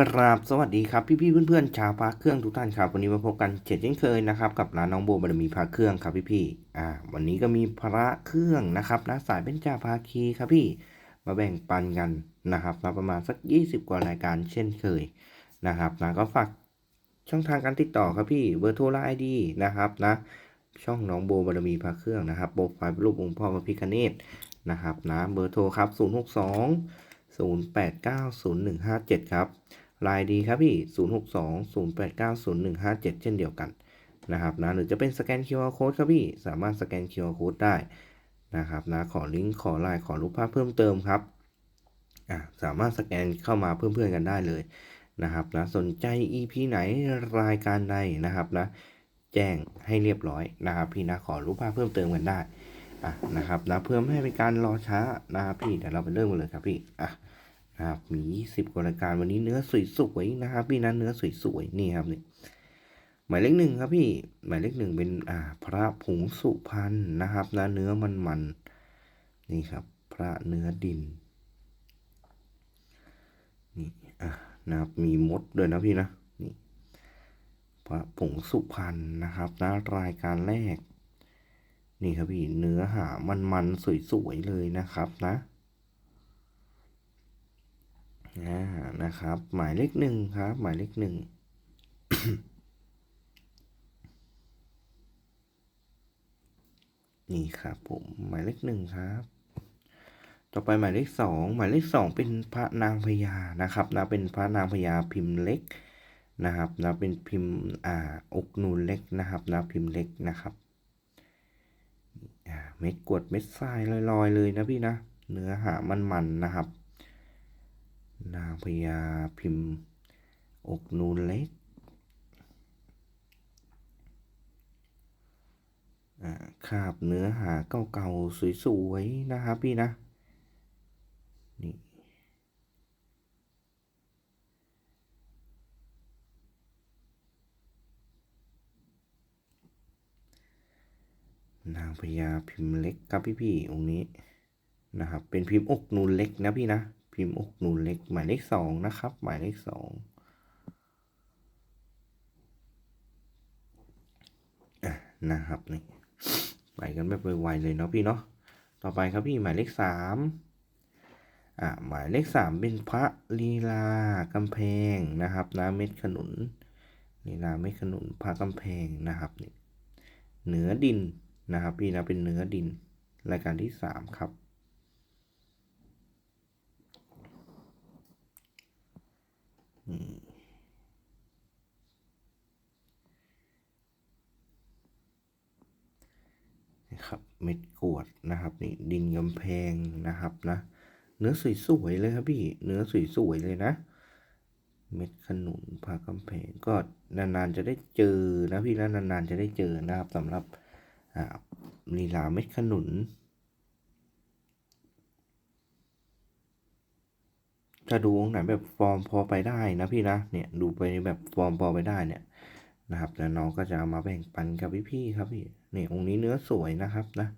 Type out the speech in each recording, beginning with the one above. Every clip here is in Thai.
กราบสวัสดีครับพี่ๆเพื่อนๆชาวพระเครื่องทุกท่านครับวันนี้มาพบกันเช่นเคยนะครับกับร้านน้องโบบารมีพระเครื่องครับพี่ๆอ่าวันนี้ก็มีพระเครื่องนะครับนะสายเป็นจ่าภาคีครับพี่มาแบ่งปันกันนะครับมาประมาณสัก 20 กว่ารายการเช่นเคยนะครับนะก็ฝากช่องทางการติดต่อครับพี่เบอร์โทรและไอดีนะครับนะช่องน้องโบบารมีพระเครื่องนะครับโปรไฟล์รูปองค์พ่อพระพิฆเนศนะครับนะเบอร์โทรครับ 062 089 0157 ครับ ลายดีครับพี่ 0620890157 เช่นเดียวกันนะครับนะหรือจะเป็นสแกน QR Code ครับพี่ สามารถสแกน QR Code ได้นะครับนะขอลิงก์ขอไลน์ขอรูปภาพเพิ่มเติมครับอะสามารถสแกนเข้ามาเพื่อนๆกันได้เลยนะครับนะสนใจ EP ไหนรายการใดนะครับนะแจ้งให้เรียบร้อยนะครับพี่นะขอรูปภาพเพิ่มเติมกันได้อะนะครับนะเพื่อไม่ให้เป็นการรอช้านะครับพี่เดี๋ยวเราไปเริ่มกันเลยครับพี่อะ นะครับมีสิบกว่ารายการวันนี้เนื้อสวยๆนะครับ พี่นะเนื้อสวยๆนี่ครับนี่หมายเลขหนึ่งครับพี่หมายเลขหนึ่งเป็นอ่าพระผงสุพรรณนะครับนะเนื้อมันๆนี่ครับ พระเนื้อดินนี่อะนะครับมีมดด้วยนะพี่นะนี่พระผงสุพรรณนะครับนะรายการแรก นี่ครับพี่เนื้อหามันๆสวยๆเลยนะครับนะ นะครับ หมายเลขหนึ่งครับ หมายเลขหนึ่งนี่ครับผมหมายเลขหนึ่งครับ ต่อไปหมายเลขสองหมายเลขสองเป็นพระนางพญานะครับนะเป็นพระนางพญาพิมพ์เล็กนะครับนะเป็นพิมพ์อ่าอกนูนเล็กนะครับนะพิมพ์เล็กนะครับเม็ดกวดเม็ดทรายลอยๆเลยนะพี่นะ เนื้อหามันๆนะครับ นางพญาพิมพ์ อกนูนเล็กคาบเนื้อหาเก่าๆสวยๆนะครับพี่นะนี่นางพญาพิมพ์เล็กครับพี่ๆองค์นี้นะครับเป็นพิมพ์อกนูนเล็กนะพี่นะ พิมพ์อกนูนเล็ก หมายเลขสองนะครับ หมายเลขสองอะนะครับนี่ไปกันแบบไวๆเลยเนาะพี่เนาะต่อไปครับพี่หมายเลขสามอะหมายเลขสามเป็นพระลีลากำแพงนะครับนะเม็ดขนุนลีลาเม็ดขนุนพระกำแพงนะครับนี่เหนือดินนะครับพี่นะเป็นเนื้อดินรายการที่สามครับ นะครับ เม็ดกวดนะครับนี่ดินกำแพงนะครับนะเนื้อสวยๆเลยครับพี่เนื้อสวยๆเลยนะ เม็ดขนุนผากำแพงก็นานๆจะได้เจอนะพี่นะนานๆจะได้เจอนะครับสำหรับลีลาเม็ดขนุน ถ้าดูองค์ไหนแบบฟอร์มพอไปได้นะพี่นะเนี่ยดูไปแบบฟอร์มพอไปได้เนี่ยนะครับแล้วน้องก็จะเอามาแบ่งปันกับพี่ๆครับพี่เนี่ยองค์นี้เนื้อสวยนะครับนะ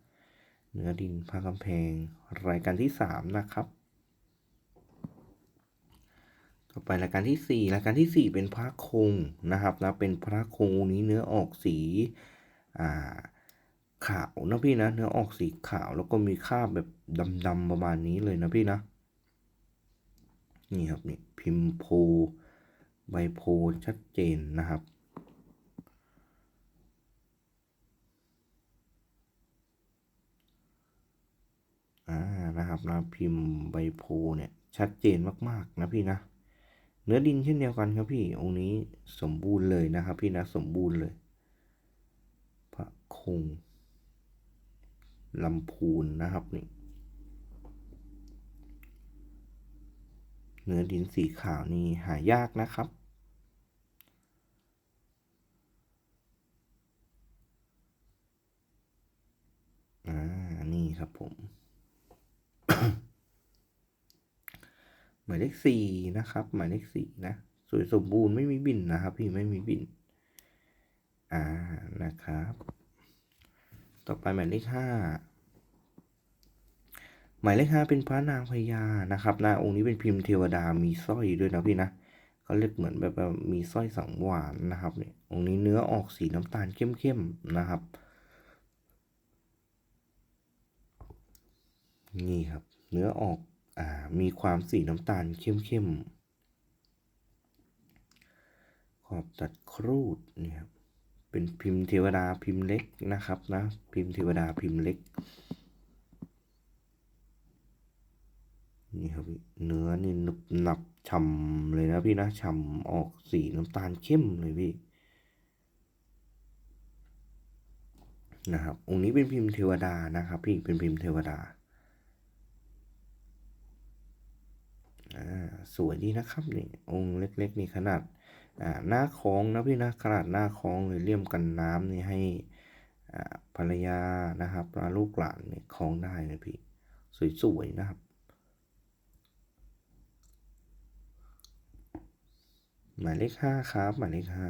เนื้อดินพากำแพงรายการที่สามนะครับ ต่อไปรายการที่สี่รายการที่สี่เป็นพระคงนะครับนะเป็นพระคงองค์นี้เนื้อออกสีอ่าขาวนะพี่นะเนื้อออกสีขาวแล้วก็มีคราบแบบดำๆประมาณนี้เลยนะพี่นะ นี่ครับนี่พิมพ์โพใบโพชัดเจนนะครับ อ่า นะครับนะพิมพ์ใบโพเนี่ยชัดเจนมากๆนะพี่นะ เนื้อดินเช่นเดียวกันครับพี่ องค์นี้สมบูรณ์เลยนะครับ พี่นะสมบูรณ์เลย พระคงลำพูนนะครับนี่ เนื้อดินสีขาวนี่หายากนะครับ อ่า นี่ครับผม หมายเลขสี่นะครับ หมายเลขสี่นะ สวยสมบูรณ์ไม่มีบินนะครับ พี่ไม่มีบิน อ่า นะครับ ต่อไปหมายเลขห้า หมายเลขห้าเป็นพระนางพญานะครับนะองค์นี้เป็นพิมพ์เทวดามีสร้อยด้วยนะพี่นะก็เรียกเหมือนแบบมีสร้อยสังวานนะครับเนี่ยองค์นี้เนื้อออกสีน้ำตาลเข้มๆนะครับ นี่ครับ เนื้อออกอ่ามีความสีน้ำตาลเข้มๆขอบตัดครูดนี่ครับเป็นพิมพ์เทวดาพิมพ์เล็กนะครับนะพิมพ์เทวดาพิมพ์เล็ก นี่ครับพี่เนื้อนี่หนึบหนับฉ่ำเลยนะพี่นะฉ่ำออกสีน้ำตาลเข้มเลยพี่นะครับองค์นี้เป็นพิมพ์เทวดานะครับพี่เป็นพิมพ์เทวดาสวยดีนะครับนี่องค์เล็กๆนี่ขนาดหน้าคลองนะพี่นะขนาดหน้าคลองเลยเลี่ยมกันน้ำนี่ให้ภรรยานะครับลูกหลานเนี่ยคล้องได้นะพี่สวยๆนะครับ หมายเลขห้าครับ หมายเลขห้า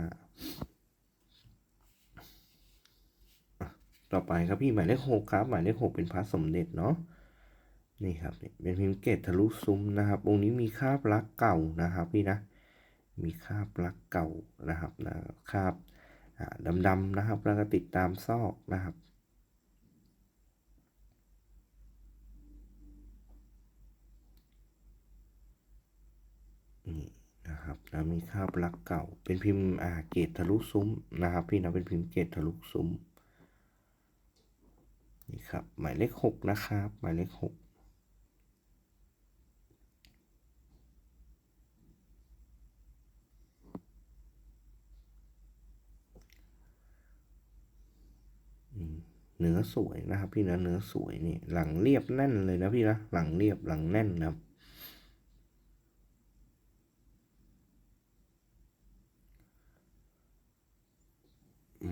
ต่อไปครับพี่หมายเลขหกครับ หมายเลขหกเป็นพระสมเด็จเนาะนี่ครับนี่เป็นพิมพ์เกตทะลุซุ้มนะครับองค์นี้มีคาบลักเก่านะครับพี่นะ มีคาบลักเก่านะครับนะคาบดำๆนะครับแล้วก็ติดตามซอกนะครับ นี่ นะมีคราบลักเก่า เป็นพิมพ์อ่าเกตทะลุซุ้มนะครับ พี่นะเป็นพิมพ์เกตทะลุซุ้มนี่ครับ หมายเลขหกนะครับ หมายเลขหกเนื้อสวยนะครับ พี่นะเนื้อสวยนี่หลังเรียบแน่นเลยนะพี่นะหลังเรียบหลังแน่นนะครับ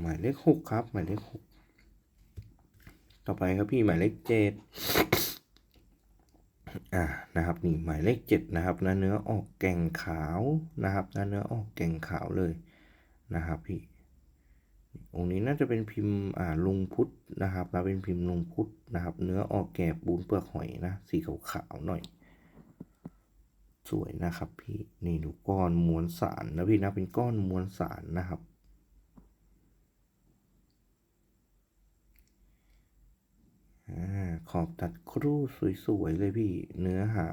หมายเลขหกครับ หมายเลขหกต่อไปครับพี่หมายเลขเจ็ดอ่านะครับนี่หมายเลขเจ็ดนะครับนะเนื้อออกแก่งขาวนะครับนะเนื้อออกแก่งขาวเลยนะครับพี่องค์นี้น่าจะเป็นพิมพ์อ่าลุงพุทธนะครับนะเป็นพิมพ์ลุงพุทธนะครับ เนื้อออกแก่ปูนเปลือกหอยนะสีขาวๆหน่อย สวยนะครับพี่นี่ดูก้อนมวลสารนะพี่นะเป็นก้อนมวลสารนะครับ อขอบตัดครูสวยๆเลยพี่ เนื้อหา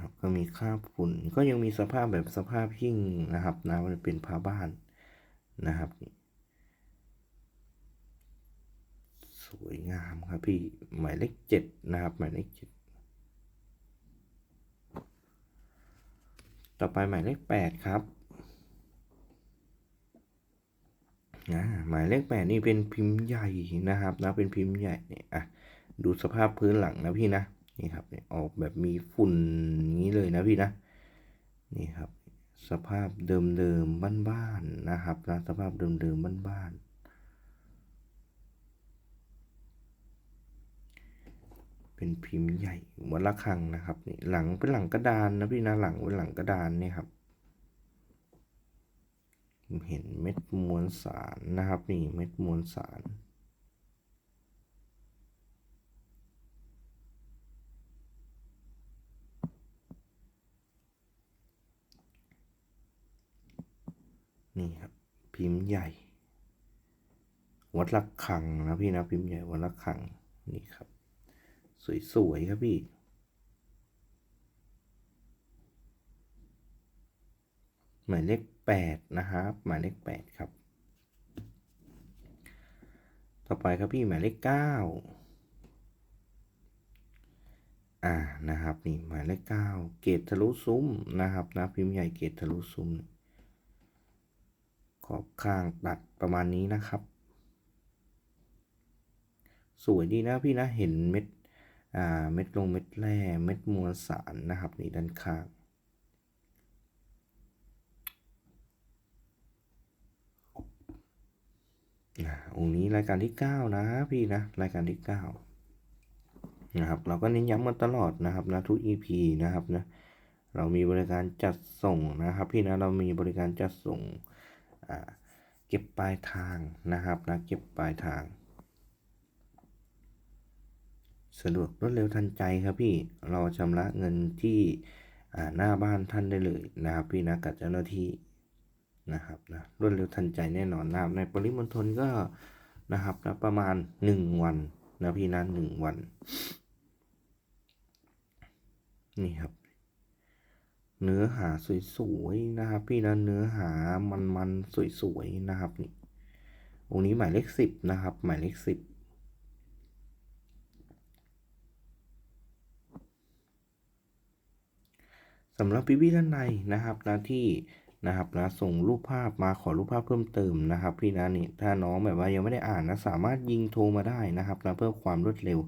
ครับก็มีคราบฝุ่นก็ยังมีสภาพแบบสภาพหิ้งนะครับนะมันเป็นผ้าบ้านนะครับ สวยงามครับพี่ หมายเลขเจ็ดนะครับ หมายเลขเจ็ดต่อไปหมายเลขแปดครับ อ่าหมายเลขแปดนี่เป็นพิมพ์ใหญ่นะครับนะเป็นพิมพ์ใหญ่เนี่ยอะดูสภาพพื้นหลังนะพี่นะนี่ครับออกแบบมีฝุ่นอย่างนี้เลยนะพี่นะนี่ครับสภาพเดิมๆบ้านๆนะครับนะสภาพเดิมๆบ้านๆเป็นพิมพ์ใหญ่วัดระฆังนะครับนี่หลังเป็นหลังกระดานนะพี่นะหลังเป็นหลังกระดานเนี่ยครับ เห็นเม็ดมวลสารนะครับนี่เม็ดมวลสาร นี่ครับ พิมพ์ใหญ่ วัดระฆังนะพี่นะพิมพ์ใหญ่วัดระฆังนี่ครับ สวยๆครับพี่หมายเลข แปดนะครับหมายเลขแปดครับ ต่อไปครับพี่หมายเลขเก้าอ่านะครับนี่หมายเลขเก้าเกตทะลุซุ้มนะครับนะพิมพ์ใหญ่เกตทะลุซุ้ม ขอบข้างตัดประมาณนี้นะครับ สวยดีนะพี่นะเห็นเม็ดอ่าเม็ดลงเม็ดแร่เม็ดมวลสารนะครับนี่ด้านข้าง อ่าองค์นี้รายการที่ 9 นะพี่นะ รายการที่ 9 นะครับ เราก็เน้นย้ำมาตลอดนะครับนะทุก EP นะครับนะเรามีบริการจัดส่งนะครับ พี่นะเรามีบริการจัดส่งเก็บปลายทางนะครับนะเก็บปลายทาง สะดวกรวดเร็วทันใจครับพี่เราชำระเงินที่หน้าบ้านท่านได้เลยนะครับพี่นะกับเจ้าหน้าที่ นะครับนะรวดเร็วทันใจแน่นอนนะครับในปริมณฑลก็นะครับนะประมาณ 1 วันนะพี่นะหนึ่งวัน นี่ครับ เนื้อหาสวยๆนะครับ พี่นะเนื้อหามันๆสวยๆนะครับนี่องนี้หมายเลขสิบนะครับ หมายเลขสิบสำหรับพี่ๆท่านใดนะครับนะที่ นะครับนะส่งรูปภาพมาขอรูปภาพเพิ่มเติมนะครับ พี่นะนี่ถ้าน้องแบบว่ายังไม่ได้อ่านนะสามารถยิงโทรมาได้นะครับนะเพื่อความรวดเร็ว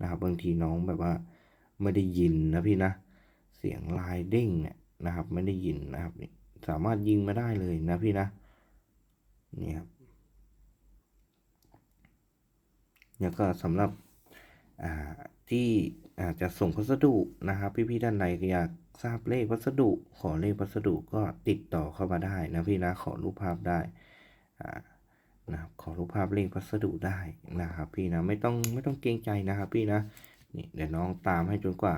นะครับ บางทีน้องแบบว่าไม่ได้ยินนะพี่นะ เสียงลายเด้งเนี่ยนะครับ ไม่ได้ยินนะครับนี่สามารถยิงมาได้เลยนะพี่นะนี่ครับแล้วก็สำหรับที่อาจจะส่งพัสดุนะครับ พี่ๆท่านใดอยาก ทราบเลขพัสดุ ขอเลขพัสดุก็ติดต่อเข้ามาได้นะพี่นะขอรูปภาพได้อ่านะครับขอรูปภาพเลขพัสดุได้นะครับพี่นะไม่ต้องไม่ต้องเกรงใจนะครับพี่นะนี่เดี๋ยวน้องตามให้จนกว่า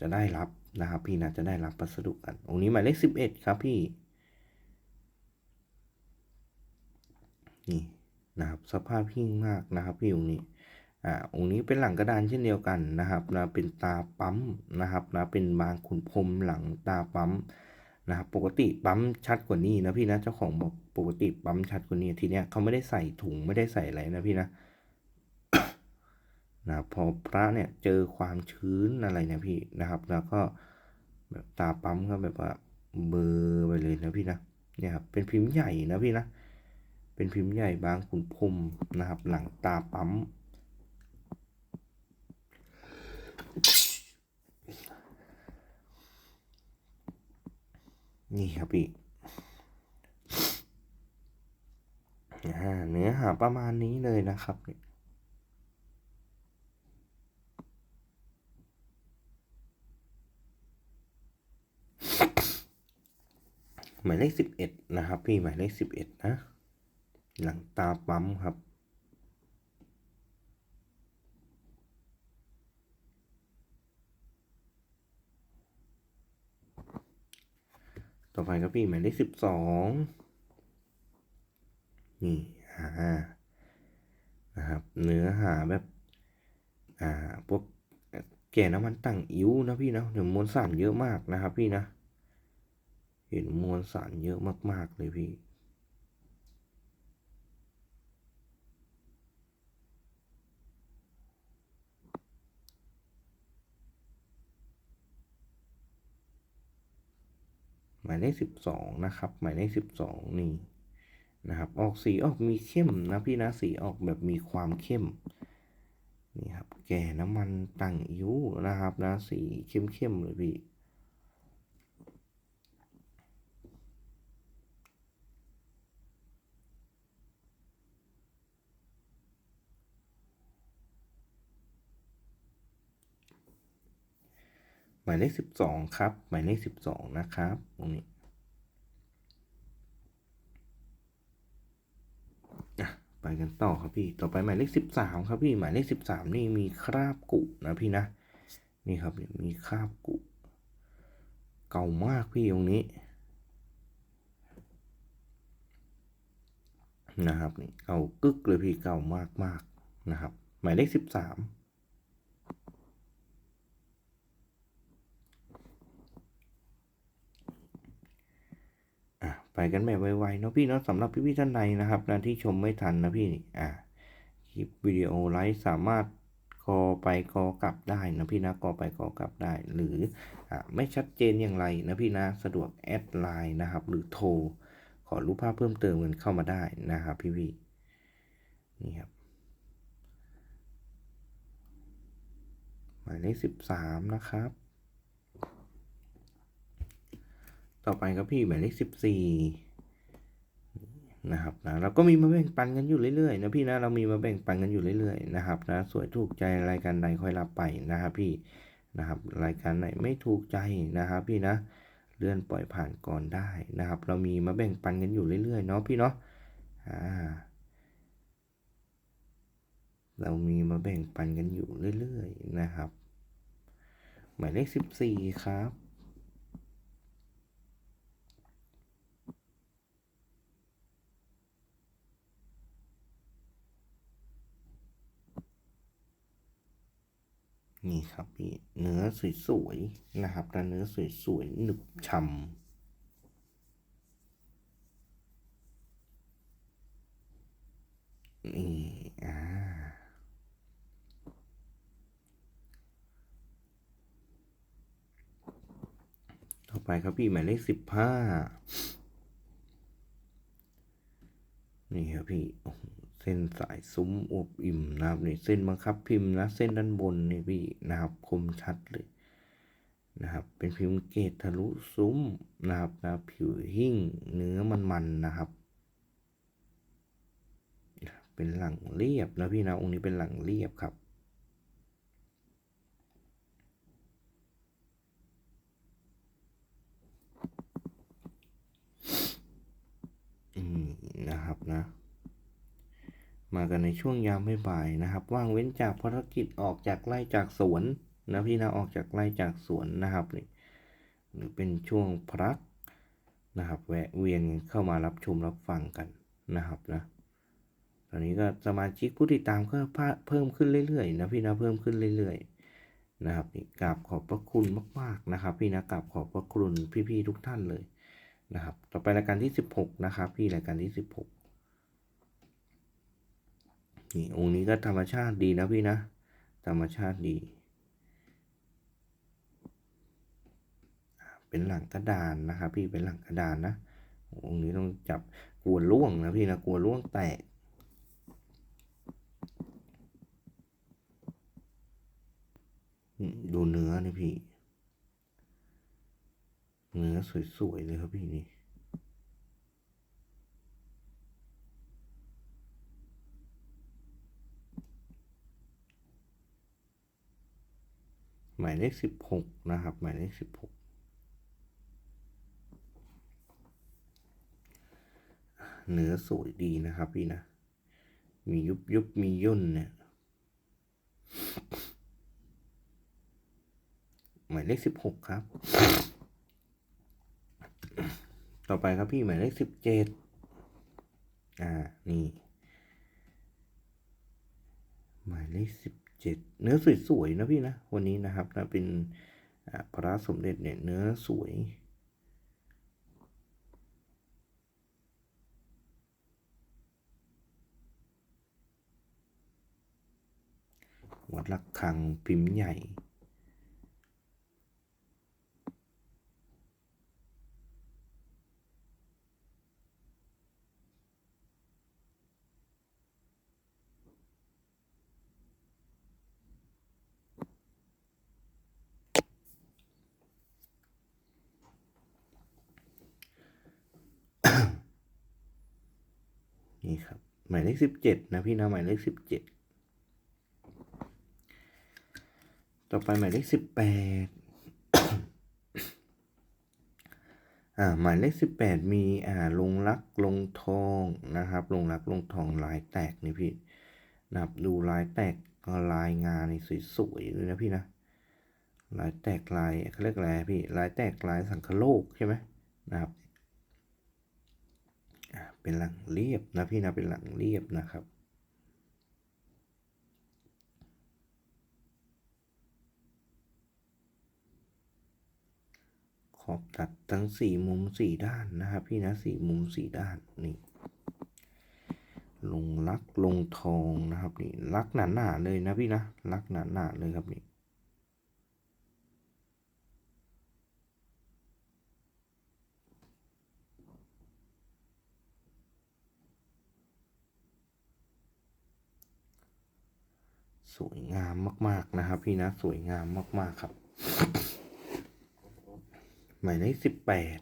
จะได้รับนะครับพี่นะจะได้รับพัสดุกันองค์นี้หมายเลขสิบเอ็ดครับพี่นี่นะครับสภาพหิ้งมากนะครับพี่องค์นี้ อ่าองค์นี้เป็นหลังกระดานเช่นเดียวกันนะครับนะเป็นตาปั๊มนะครับนะเป็นบางขุนพรมหลังตาปั๊มนะครับปกติปั๊มชัดกว่านี้นะพี่นะเจ้าของบอกปกติปั๊มชัดกว่านี้ทีเนี้ยเขาไม่ได้ใส่ถุงไม่ได้ใส่อะไรนะพี่นะนะพอพระเนี่ยเจอความชื้นอะไรเนี่ยพี่นะครับแล้วก็แบบตาปั๊มก็แบบว่าเบอร์ไปเลยนะพี่นะเนี่ยครับเป็นพิมพ์ใหญ่นะพี่นะเป็นพิมพ์ใหญ่บางขุนพรมนะครับ หลังตาปั๊ม นี่ครับพี่เนื้อหาประมาณนี้เลยนะครับเนี่ยหมายเลขสิบเอ็ดนะครับ พี่หมายเลขสิบเอ็ดนะ หลังตาปั๊มครับ ต่อไปก็พี่หมายเลขสิบสองนี่อ่านะครับเนื้อหาแบบอ่าพวกแก่น้ำมันตั้งอิ้วนะพี่นะเดี๋ยวมวลสารเยอะมากนะครับพี่นะ เห็นมวลสารเยอะมากๆเลยพี่ มายเลขสิบสองนะครับ หมายเลขสิบสองนี่นะครับ ออกสีออกมีเข้มนะพี่นะสีออกแบบมีความเข้มนี่ครับ แก่น้ำมันตั้งอิ้วนะครับนะสีเข้มๆเลยพี่ มายเลข 12 ครับ หมายเลข 12 นะครับ ตรงนี้ไปกันต่อครับพี่ ต่อไปหมายเลข 13 ครับพี่ หมายเลข 13 นี่มีคราบกุนะพี่นะ นี่ครับมีคราบกุ เก่ามากพี่ตรงนี้นะครับนี่เก่ากึกเลยพี่เก่ามากมากนะครับ หมายเลข 13 กันแบบไวๆเนาะพี่เนาะสำหรับพี่ๆท่านใดนะครับนะที่ชมไม่ทันนะพี่นี่อะคลิปวิดีโอไลฟ์สามารถกอไปกอกลับได้นะพี่นะกอไปกอกลับได้ หรืออะไม่ชัดเจนอย่างไรนะพี่นะสะดวกแอดไลน์นะครับ หรือโทรขอรูปภาพเพิ่มเติมกันเข้ามาได้นะครับพี่ๆนี่ครับหมายเลขสิบสามนะครับ ต่อไปครับพี่หมายเลขสิบสี่นะครับนะเราก็มีมาแบ่งปันกันอยู่เรื่อยๆนะพี่นะเรามีมาแบ่งปันกันอยู่เรื่อยๆนะครับนะสวยถูกใจรายการใดค่อยรับไปนะครับพี่นะครับรายการไหนไม่ถูกใจนะครับพี่นะเลื่อนปล่อยผ่านก่อนได้นะครับ เรามีมาแบ่งปันกันอยู่เรื่อยๆเนาะพี่เนาะอ่าเรามีมาแบ่งปันกันอยู่เรื่อยๆนะครับ หมายเลขสิบสี่ครับ นี่ครับพี่เนื้อสวยๆนะครับแต่เนื้อสวยๆหนึบฉ่ำนี่อ่าต่อไปครับพี่หมายเลขสิบห้านี่ครับพี่โอ้ เส้นสายซุ้มอวบอิ่มนะครับนี่เส้นบังคับพิมพ์นะเส้นด้านบนนี่พี่นะครับคมชัดเลยนะครับ เป็นพิมพ์เกตทะลุซุ้มนะครับนะผิวหิ่งเนื้อมันๆนะครับ เป็นหลังเรียบนะพี่นะองค์นี้เป็นหลังเรียบครับ อืมนะครับนะ มากันในช่วงยามบ่ายนะครับ ว่างเว้นจากภารกิจออกจากไร่จากสวนนะพี่นะออกจากไร่จากสวนนะครับนี่หรือเป็นช่วงพักนะครับแวะเวียนเข้ามารับชมรับฟังกันนะครับนะตอนนี้ก็สมาชิกผู้ติดตามก็เพิ่มขึ้นเรื่อยๆนะพี่นะเพิ่มขึ้นเรื่อยๆนะครับนี่กราบขอบพระคุณมากๆนะครับ พี่นะกราบขอบพระคุณพี่ๆทุกท่านเลยนะครับ ต่อไปรายการที่สิบหกนะครับ พี่รายการที่สิบหก นี่องค์นี้ก็ธรรมชาติดีนะพี่นะ ธรรมชาติดี เป็นหลังกระดานนะครับพี่เป็นหลังกระดานนะ องค์นี้ต้องจับกลัวล่วงนะพี่นะกลัวล่วงแตกดูเนื้อนี่พี่ เนื้อสวยๆเลยครับพี่นี่ หมายเลขสิบหกนะครับ หมายเลขสิบหกเนื้อสวยดีนะครับพี่นะ มียุบยุบมีย่นเนี่ย หมายเลขสิบหกครับ ต่อไปครับพี่หมายเลขสิบเจ็ดอ่า นี่ หมายเลขสิบ เจ็ดเนื้อสวยๆนะพี่นะ วันนี้นะครับนะเป็นพระสมเด็จเนี่ยเนื้อสวยวัดลักคังพิมพ์ใหญ่ นี่ครับ หมายเลข สิบเจ็ดนะพี่นะหมายเลขสิบเจ็ดต่อไปหมายเลขสิบแปดอ่าหมายเลขสิบแปดมีอ่าลงรักลงทองนะครับ ลงรักลงทองลายแตกนี่พี่นับดูลายแตกลายงานนี่สวยๆเลยนะพี่นะลายแตกลายเขาเรียกอะไรพี่ลายแตกลายสังคโลกใช่ไหมนะครับ เป็นหลังเรียบนะพี่นะเป็นหลังเรียบนะครับ ขอบตัดทั้งสี่มุมสี่ด้านนะครับพี่นะสี่มุมสี่ด้านนี่ลงลักลงทองนะครับนี่ลักหนาหนาเลยนะพี่นะลักหนาหนาเลยครับนี่ สวยงามมากๆนะครับ พี่นะสวยงามมากๆครับ หมายเลขสิบแปด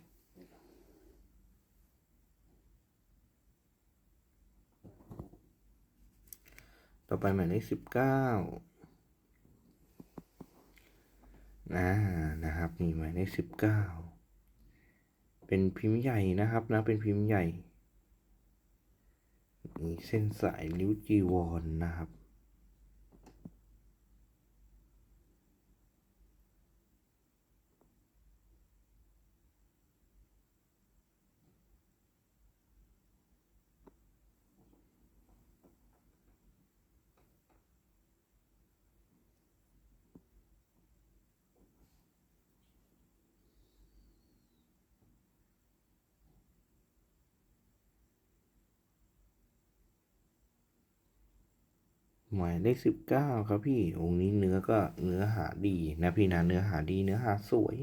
ต่อไปหมายเลขสิบเก้านะนะครับนี่หมายเลขสิบเก้าเป็นพิมพ์ใหญ่นะครับนะเป็นพิมพ์ใหญ่มีเส้นสายนิ้วจีวรนนะครับ หมายเลขสิบเก้าครับพี่องค์นี้เนื้อก็เนื้อหาดีนะพี่นะเนื้อหาดีเนื้อหาสวย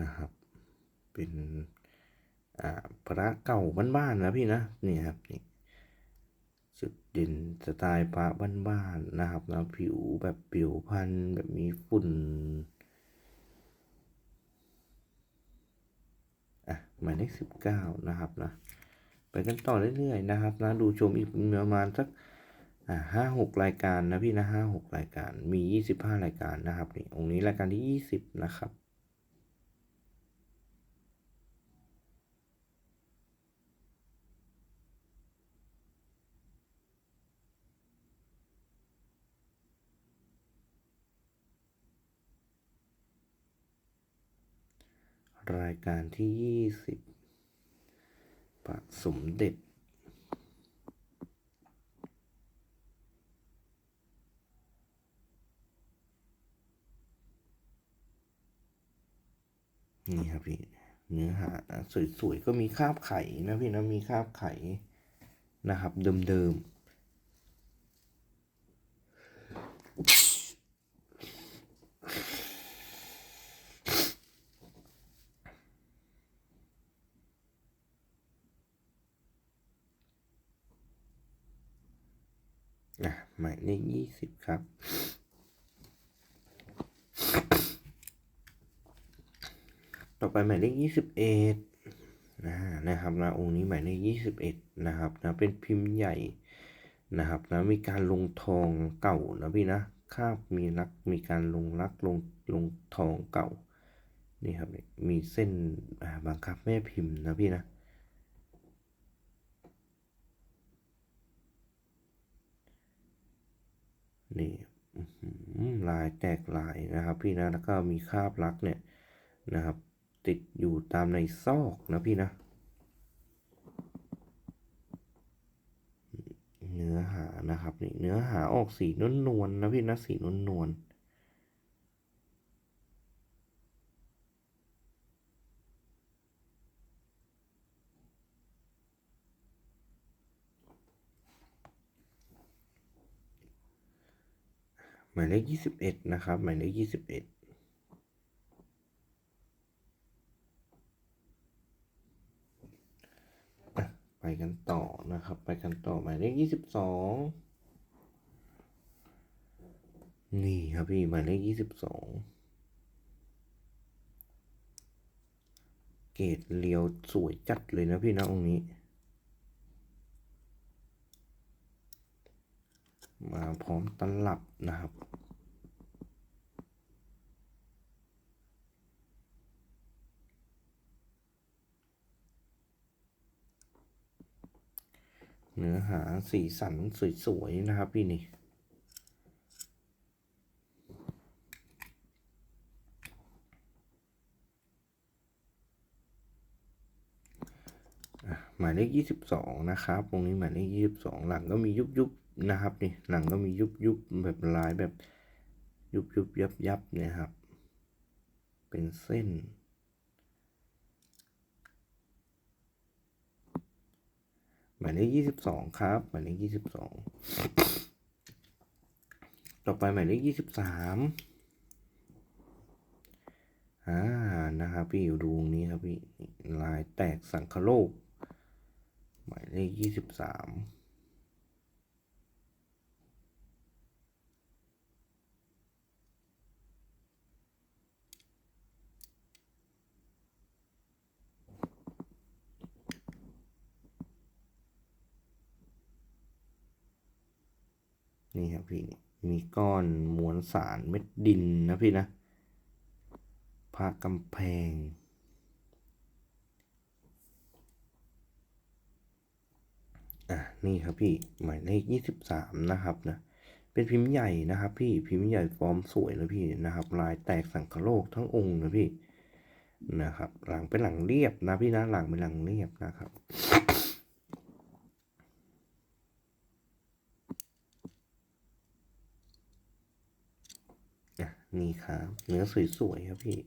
นะครับ เป็นอ่าพระเก่าบ้านๆนะพี่นะนี่ครับนี่จุดเด่นสไตล์พระบ้านๆนะครับแล้วผิวแบบผิวพันธุ์แบบมีฝุ่นอะหมายเลขสิบเก้านะครับนะ ไปกันต่อเรื่อยๆนะครับนะดูชมอีกประมาณสักห้าหกรายการนะพี่นะห้าหกรายการมียี่สิบห้ารายการนะครับนี่องค์นี้รายการที่ยี่สิบนะครับรายการที่ยี่สิบ พระสมเด็จ นี่ครับพี่ เนื้อหาสวยๆ ก็มีคาบไข่นะพี่นะ มีคาบไข่นะครับ เดิมๆ หมายเลขยี่สิบครับ ต่อไปหมายเลขยี่สิบเอ็ดนะนะครับนะองค์นี้หมายเลขยี่สิบเอ็ดนะครับนะเป็นพิมพ์ใหญ่นะครับนะมีการลงทองเก่านะพี่นะคาบมีลักมีการลงลักลงลงทองเก่านี่ครับมีเส้นอ่าบังคับแม่พิมพ์นะพี่นะ นี่ลายแตกลายนะครับพี่นะแล้วก็มีคราบลักเนี่ยนะครับ ติดอยู่ตามในซอกนะพี่นะเนื้อหานะครับนี่เนื้อหาออกสีนวลนวลๆนะพี่นะสีนวลนวล หมายเลขยี่สิบเอ็ดนะครับ หมายเลขยี่สิบเอ็ดไปกันต่อนะครับ ไปกันต่อหมายเลขยี่สิบสองนี่ครับพี่หมายเลขยี่สิบสองเกรดเลียวสวยจัดเลยนะพี่นะองค์นี้ มาพร้อมตลับนะครับ เนื้อหาสีสันสวยๆนะครับพี่นี่หมายเลขยี่สิบสองนะครับ ตรงนี้หมายเลขยี่สิบสองหลังก็มียุบยุบ นะครับนี่หลังก็มียุบยุบแบบลายแบบยุบยุบยับยับเนี่ยครับ เป็นเส้น หมายเลขยี่สิบสองครับหมายเลขยี่สิบสองต่อไปหมายเลขยี่สิบสามอ่านะครับพี่อยู่ดูตรงนี้ครับพี่ลายแตกสังคโลก หมายเลขยี่สิบสาม นี่ครับพี่มีก้อนมวลสารเม็ดดินนะพี่นะพระกำแพง อะนี่ครับพี่หมายเลขยี่สิบสามนะครับนะเป็นพิมพ์ใหญ่นะครับ พี่พิมพ์ใหญ่ฟอร์มสวยนะพี่นะครับ ลายแตกสังคโลกทั้งองค์นะพี่นะครับ หลังเป็นหลังเรียบนะพี่นะหลังเป็นหลังเรียบนะครับ นี่ครับเนื้อสวยๆครับพี่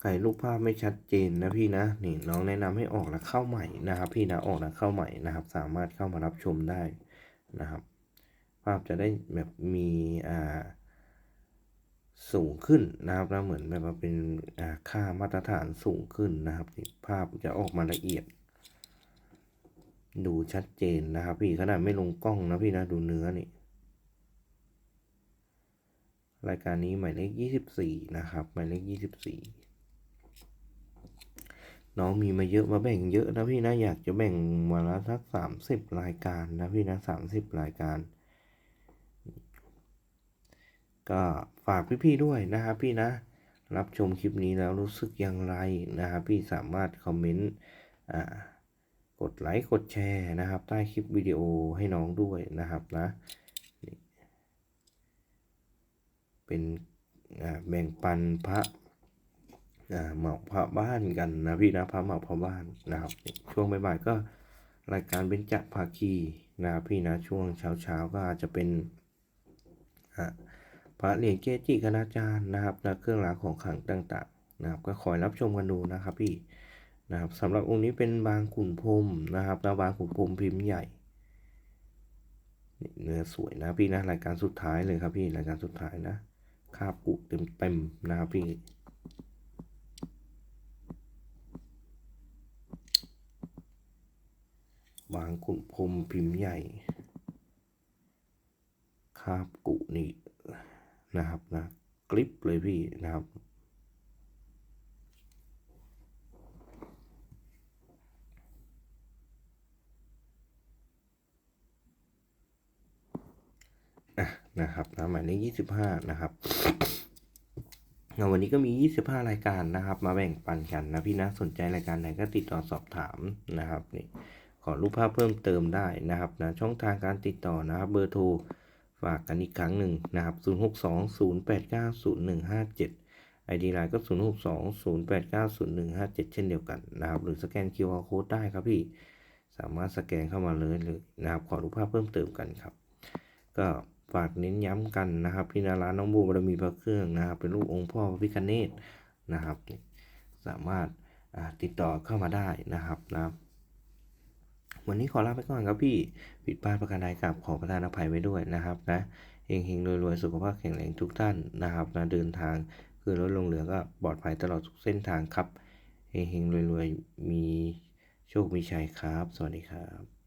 ใครรูปภาพไม่ชัดเจนนะพี่นะนี่น้องแนะนำให้ออกแล้วเข้าใหม่นะครับ พี่นะออกแล้วเข้าใหม่นะครับ สามารถเข้ามารับชมได้นะครับ ภาพจะได้แบบมีอ่าสูงขึ้นนะครับแล้วเหมือนแบบว่าเป็นค่ามาตรฐานสูงขึ้นนะครับนี่ภาพจะออกมาละเอียด ดูชัดเจนนะครับพี่ขนาดไม่ลงกล้องนะพี่นะดูเนื้อนี่ รายการนี้หมายเลขยี่สิบสี่นะครับ หมายเลขยี่สิบสี่น้องมีมาเยอะมาแบ่งเยอะนะพี่นะอยากจะแบ่งวันละสักสามสิบรายการนะพี่นะสามสิบรายการ ก็ฝากพี่ๆด้วยนะครับพี่นะ รับชมคลิปนี้แล้วรู้สึกอย่างไรนะครับพี่สามารถคอมเมนต์อ่า กดไลค์กดแชร์นะครับ ใต้คลิปวิดีโอให้น้องด้วยนะครับนะนเป็นแบ่งปันพระเหมาพระบ้านกันนะพี่นะพระเหมาพระบ้านนะครับ ช่วงบ่ายๆก็รายการเบญจภาคีนะพี่นะช่วงเช้าๆก็อาจจะเป็นพระเหรียญเกจิคณาจารย์นะครับและเครื่องรางของขลังต่างๆนะครับ ก็คอยรับชมกันดูนะครับพี่ นะครับสำหรับองค์นี้เป็นบางขุนพรมนะครับแล้วบางขุนพรมพิมพ์ใหญ่เนื้อสวยนะพี่นะรายการสุดท้ายเลยครับพี่รายการสุดท้ายนะคาบกุเต็มๆนะครับพี่บางขุนพรมพิมพ์ใหญ่คาบกุนี่นะครับนะกริปเลยพี่นะครับ อะ นะครับนะหมายเลขยี่สิบห้านะครับอะวันนี้ก็มี 25 รายการนะครับ มาแบ่งปันกันนะพี่นะสนใจรายการไหนก็ติดต่อสอบถามนะครับนี่ขอรูปภาพเพิ่มเติมได้นะครับนะช่องทางการติดต่อนะครับเบอร์โทรฝากกันอีกครั้งหนึ่งนะครับ 0620890157 ID ไลน์ก็ 0620890157 เช่นเดียวกันนะครับ หรือสแกน QR Code ได้ครับพี่ สามารถสแกนเข้ามาเลยเลยนะครับ ขอรูปภาพเพิ่มเติมกันครับ ก็ ฝากเน้นย้ำกันนะครับพี่นาราน้องบูบารมีพระเครื่องนะครับ เป็นรูปองค์พ่อพระพิฆเนศนะครับ สามารถติดต่อเข้ามาได้นะครับนะครับ วันนี้ขอลาไปก่อนครับพี่ผิดพลาดประการใดกับขอประทานอภัยไว้ด้วยนะครับนะเฮงเฮงรวยๆสุขภาพแข็งแรงทุกท่านนะครับนะเดินทางคือรถลงเรือก็ปลอดภัยตลอดทุกเส้นทางครับเฮงเฮงรวยๆมีโชคมีชัยครับ สวัสดีครับ